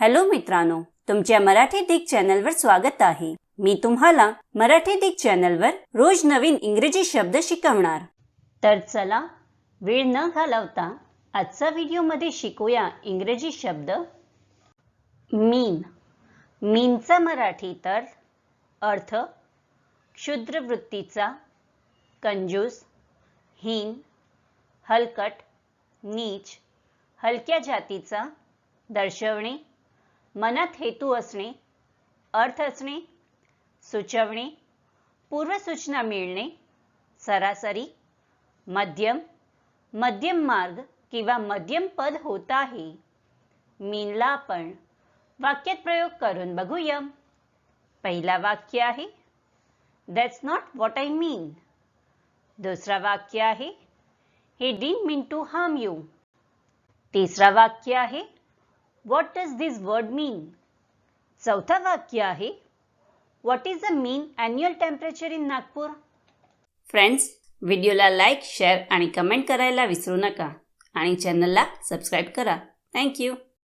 Hello मित्रांनो तुमच्या मराठी दिग चॅनलवर स्वागत आहे. मी तुम्हाला मराठी दिग चॅनलवर रोज नवीन इंग्रजी शब्द शिकवणार. तर चला वेळ न घालवता आजचा व्हिडिओमध्ये शिकूया इंग्रजी शब्द. मीन. मीनचा मराठी तर अर्थ क्षुद्र वृत्तीचा कंजूस हीन हलकट नीच हलक्या जातीचा दर्शवणे. मनात हेतू असणे अर्थ असणे सुचवणे पूर्वसूचना मिळणे सरासरी मध्यम मध्यम मार्ग किंवा मध्यम पद होत आहे. मीनला आपण वाक्यात प्रयोग करून बघूया. पहिला वाक्य आहे that's not what I mean दुसरा वाक्य आहे he didn't mean to harm you तिसरा वाक्य आहे what does this word mean चौथा वाक्य आहे. What is the mean annual temperature in Nagpur friends व्हिडिओला लाईक शेअर आणि कमेंट करायला विसरू नका. आणि चॅनलला सबस्क्राईब करा. थँक्यू